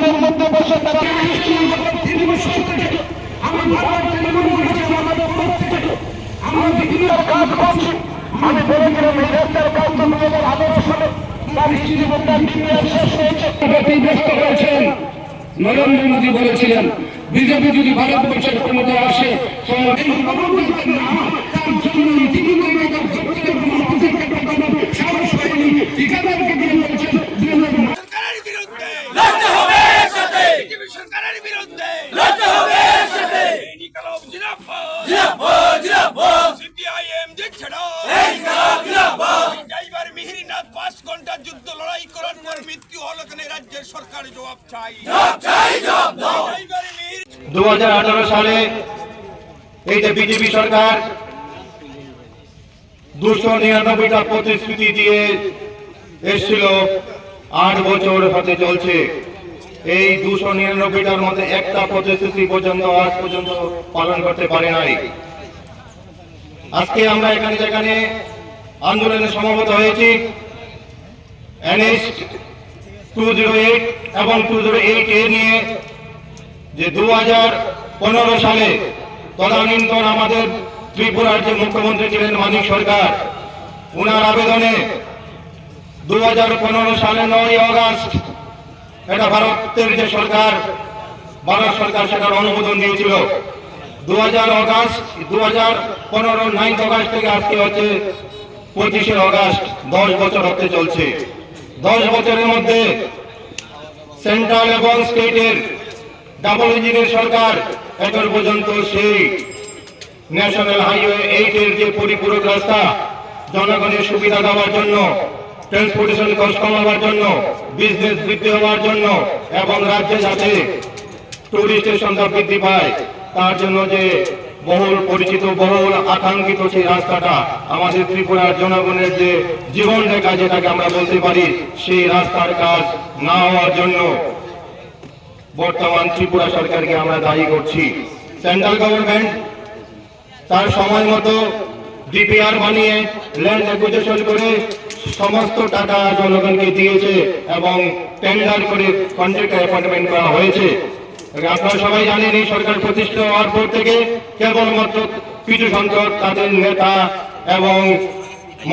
তার দোকানের মধ্যে বসে তারা আমরা বিভিন্ন কাজ করছি আমি বলেছিলাম এই রাস্তার কাজ দু হাজার আঠারো সালে তার বলতে শেষ হয়েছে ব্যস্ত হয়েছেন নরেন্দ্র মোদী বলেছিলেন, বিজেপি যদি ভারতবর্ষের ক্ষমতায় আসে দুহাজার আঠারো সালে এই যে বিজেপি সরকার দুশো নিরানব্বইটা প্রতিশ্রুতি দিয়ে এসেছিল, আট বছর হতে চলছে। এই দুশো নিরানব্বইটার মধ্যে একটা প্রতিশ্রুতি পর্যন্ত আজ পর্যন্ত পালন করতে পারে নাই। আজকে আমরা এখানে যেখানে আন্দোলনে সমবেত হয়েছি এনএস টু জিরো এইট এবং টু জিরো এইট এ নিয়ে যে দু পনেরো সালে তদানীন্তন আমাদের ত্রিপুরার যে মুখ্যমন্ত্রী ছিলেন মানিক সরকার, উনার আবেদনে দু সালে নয় আগস্ট এটা ভারতের যে সরকার, ভারত সরকার সেটার অনুমোদন দিয়েছিল। দু হাজার অগাস্ট, দু হাজার পনেরো নাইন্থ অগাস্ট থেকে আজকে হচ্ছে পঁচিশে অগাস্ট, দশ বছর হতে চলছে। দশ বছরের মধ্যে সেন্ট্রাল এবং স্টেটের ডাবল ইঞ্জিনের সরকার এখন পর্যন্ত সেই ন্যাশনাল হাইওয়ে এইটের যে পরিপূরক রাস্তা, জনগণের সুবিধা দেওয়ার জন্য, ট্রান্সপোর্টেশন কস্ট কমাবার জন্য বিজনেস বৃদ্ধি হওয়ার জন্য এবং রাজ্যের সাথে টুরিস্টের সংখ্যা বৃদ্ধি পায়, তার জন্য যে বহুল পরিচিত, বহুল আকাঙ্ক্ষিত সেই রাস্তাটা আমাদের ত্রিপুরার জনগণের যে জীবন রেখা যেটাকে আমরা বলতে পারি, সেই রাস্তার কাজ না হওয়ার জন্য বর্তমান ত্রিপুরা সরকারকে আমরা দায়ী করছি। সেন্ট্রাল গভর্নমেন্ট তার সময় মতো ডিপিআর বানিয়ে ল্যান্ড অ্যাকুইজিশন করে সমস্ত টাকা জনগণকে দিয়েছে এবং টেন্ডার করে কন্ট্রাক্টর অ্যাপয়েন্টমেন্ট করা হয়েছে। আপনারা সবাই জানেন এই সরকার প্রতিষ্ঠা হওয়ার পর থেকে কেবলমাত্র কিছু সংখ্যক তাদের নেতা এবং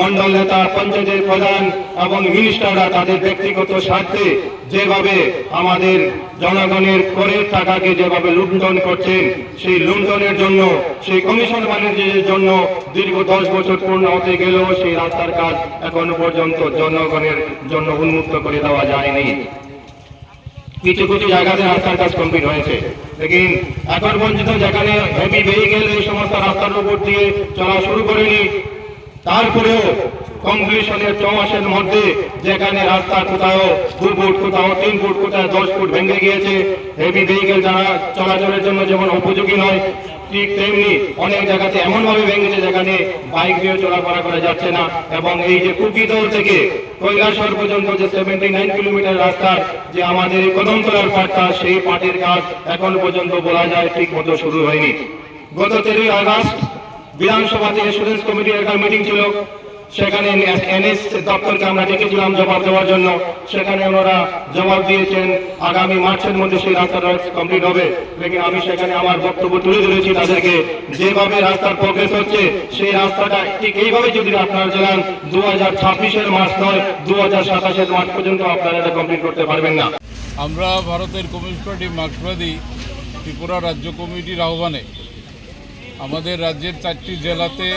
মন্ডল নেতা, পঞ্চায়েতের প্রধান এবং মিনিস্টাররা তাদের ব্যক্তিগত স্বার্থে যেভাবে আমাদের জনগণের করের টাকাকে যেভাবে লুণ্ঠন করছেন, সেই লুণ্ঠনের জন্য, সেই কমিশন বাণিজ্যের জন্য দীর্ঘ দশ বছর পূর্ণ হতে গেলেও সেই রাস্তার কাজ এখনও পর্যন্ত জনগণের জন্য উন্মুক্ত করে দেওয়া যায়নি। কিছু কিছু জায়গাতে রাস্তার কাজ কমপ্লিট হয়েছে। লেকিন এখন পর্যন্ত যেখানে হেভি ভেহিকেল এই সমস্ত রাস্তার উপর দিয়ে চলা শুরু করেনি, তারপরেও কমপ্লিশনের চৌমাসের মধ্যে যেখানে রাস্তা কোথাও দু ফুট কোথাও, তিন ফুট কোথাও, দশ ফুট ভেঙে গিয়েছে হেভি ভেহিকেল যারা চলাচলের জন্য যেমন উপযোগী নয় ঠিক তেমনি অনেক জায়গাতে এমন ভাবে ভেঙেছে যেখানে বাইক দিয়ে চলাফেরা করা যাচ্ছে না এবং এই যে কুকিদল থেকে কৈলাসর পর্যন্ত যে সেভেন্টি নাইন কিলোমিটার রাস্তার যে আমাদের কদমতলার পাটটা, সেই পাটের কাজ এখন পর্যন্ত বলা যায় ঠিক মতো শুরু হয়নি। গত তেরোই আগস্ট বিধানসভাতে স্টুডেন্টস কমিটির একটা মিটিং ছিল। সেখানে এনএস দপ্তরকে আমরা ডেকেছিলাম জবাব দেওয়ার জন্য। সেখানে ওনারা জবাব দিয়েছেন, আগামী মার্চের মধ্যে সেই রাস্তাটা কমপ্লিট হবে। লেকিন আমি সেখানে আমার বক্তব্য তুলে ধরেছি তাদেরকে। যেভাবে রাস্তার প্রগ্রেস হচ্ছে, সেই রাস্তাটা ঠিক এইভাবে যদি আপনারা জানান দু হাজার ছাব্বিশের মার্চ নয় দু হাজার সাতাশের মার্চ পর্যন্ত আপনারা এটা কমপ্লিট করতে পারবেন না। আমরা ভারতের কমিউনিস্ট পার্টি মার্ক্সবাদী ত্রিপুরা রাজ্য কমিটির আহ্বানে আমাদের রাজ্যের চারটি জেলাতে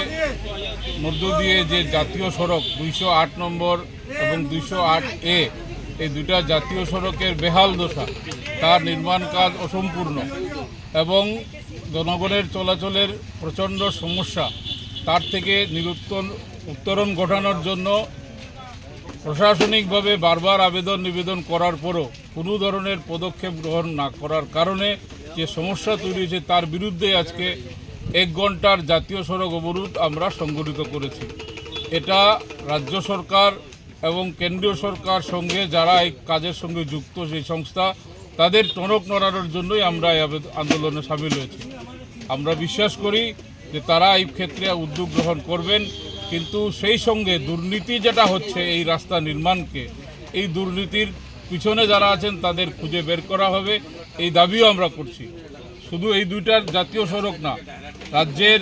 মধ্য দিয়ে যে জাতীয় সড়ক দুইশো আট নম্বর এবং দুইশো আট এ, এই দুটা জাতীয় সড়কের বেহাল দশা, তার নির্মাণ কাজ অসম্পূর্ণ এবং জনগণের চলাচলের প্রচণ্ড সমস্যা, তার থেকে নিরুত্তর, উত্তরণ ঘটানোর জন্য প্রশাসনিকভাবে বারবার আবেদন নিবেদন করার পরও কোনো ধরনের পদক্ষেপ গ্রহণ না করার কারণে যে সমস্যা তৈরি হয়েছে তার বিরুদ্ধে আজকে এক ঘণ্টার জাতীয় সড়ক অবরোধ আমরা সংগঠিত করেছি। এটা রাজ্য সরকার এবং কেন্দ্রীয় সরকার সঙ্গে যারা এই কাজের সঙ্গে যুক্ত সেই সংস্থা, তাদের টনক নড়ানোর জন্যই আমরা এই আন্দোলনে সামিল হয়েছি। আমরা বিশ্বাস করি যে তারা এই ক্ষেত্রে উদ্যোগ গ্রহণ করবেন, কিন্তু সেই সঙ্গে দুর্নীতি যেটা হচ্ছে এই রাস্তা নির্মাণকে, এই দুর্নীতির পিছনে যারা আছেন তাদের খুঁজে বের করা হবে, এই দাবিও আমরা করছি। শুধু এই দুইটার জাতীয় সড়ক না, রাজ্যের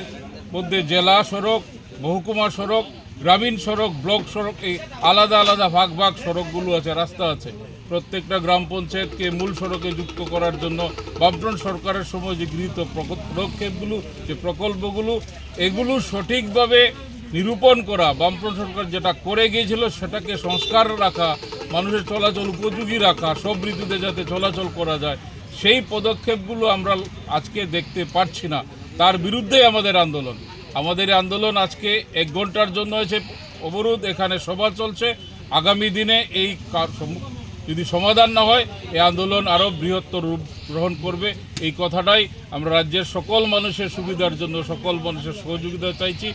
মধ্যে জেলা সড়ক, মহকুমা সড়ক, গ্রামীণ সড়ক, ব্লক সড়ক, এই আলাদা আলাদা ভাগ ভাগ সড়কগুলো আছে, রাস্তা আছে। প্রত্যেকটা গ্রাম পঞ্চায়েতকে মূল সড়কে যুক্ত করার জন্য বামফ্রন্ট সরকারের সময় যে গৃহীত পদক্ষেপগুলো, যে প্রকল্পগুলো, এগুলো সঠিকভাবে নিরূপণ করা, বামফ্রন্ট সরকার যেটা করে গিয়েছিল সেটাকে সংস্কার রাখা, মানুষের চলাচল উপযোগী রাখা, সব ঋতুতে যাতে চলাচল করা যায় সেই পদক্ষেপগুলো আমরা আজকে দেখতে পাচ্ছি না। তার বিরুদ্ধেই আমাদের আন্দোলন। আমাদের আন্দোলন আজকে এক ঘণ্টার জন্য হয়েছে। অবরোধ, এখানে সভা চলছে। আগামী দিনে এই যদি সমাধান না হয়, এই আন্দোলন আরও বৃহত্তর রূপ গ্রহণ করবে। এই কথাটাই আমরা রাজ্যের সকল মানুষের সুবিধার জন্য, সকল মানুষের সহযোগিতা চাইছি।